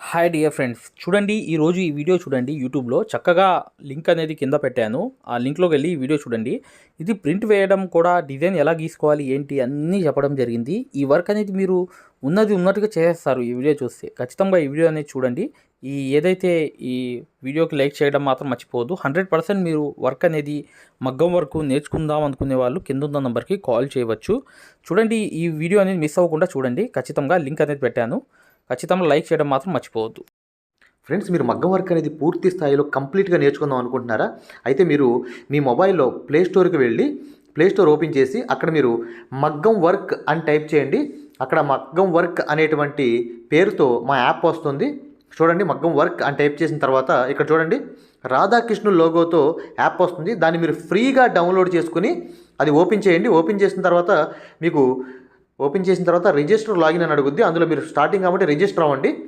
Hi dear friends చూడండి ఈరోజు ఈ వీడియో చూడండి యూట్యూబ్లో చక్కగా లింక్ అనేది కింద పెట్టాను. ఆ లింక్లోకి వెళ్ళి ఈ వీడియో చూడండి. ఇది ప్రింట్ వేయడం కూడా డిజైన్ ఎలా గీసుకోవాలి ఏంటి అన్నీ చెప్పడం జరిగింది. ఈ వర్క్ అనేది మీరు ఉన్నది ఉన్నట్టుగా చేసేస్తారు ఈ వీడియో చూస్తే. ఖచ్చితంగా ఈ వీడియో అనేది చూడండి. ఈ ఏదైతే ఈ వీడియోకి లైక్ చేయడం మాత్రం మర్చిపోవద్దు. హండ్రెడ్ పర్సెంట్ మీరు వర్క్ అనేది మగ్గం వరకు నేర్చుకుందాం అనుకునే వాళ్ళు కింద ఉన్న నెంబర్కి కాల్ చేయవచ్చు. చూడండి ఈ వీడియో అనేది మిస్ అవ్వకుండా చూడండి. ఖచ్చితంగా లింక్ అనేది పెట్టాను. ఖచ్చితంగా లైక్ చేయడం మాత్రం మర్చిపోవద్దు. ఫ్రెండ్స్ మీరు మగ్గం వర్క్ అనేది పూర్తి స్థాయిలో కంప్లీట్గా నేర్చుకుందాం అనుకుంటున్నారా? అయితే మీరు మీ మొబైల్లో ప్లే స్టోర్కి వెళ్ళి ప్లే స్టోర్ ఓపెన్ చేసి అక్కడ మీరు మగ్గం వర్క్ అని టైప్ చేయండి. అక్కడ మగ్గం వర్క్ అనేటువంటి పేరుతో మా యాప్ వస్తుంది. చూడండి మగ్గం వర్క్ అని టైప్ చేసిన తర్వాత ఇక్కడ చూడండి రాధాకృష్ణుల లోగోతో యాప్ వస్తుంది. దాన్ని మీరు ఫ్రీగా డౌన్లోడ్ చేసుకుని అది ఓపెన్ చేయండి. ఓపెన్ చేసిన తర్వాత మీకు ఓపెన్ చేసిన తర్వాత రిజిస్టర్ లాగిన్ అని అడుగుద్ది. అందులో మీరు స్టార్టింగ్ కాబట్టి రిజిస్టర్ అవ్వండి.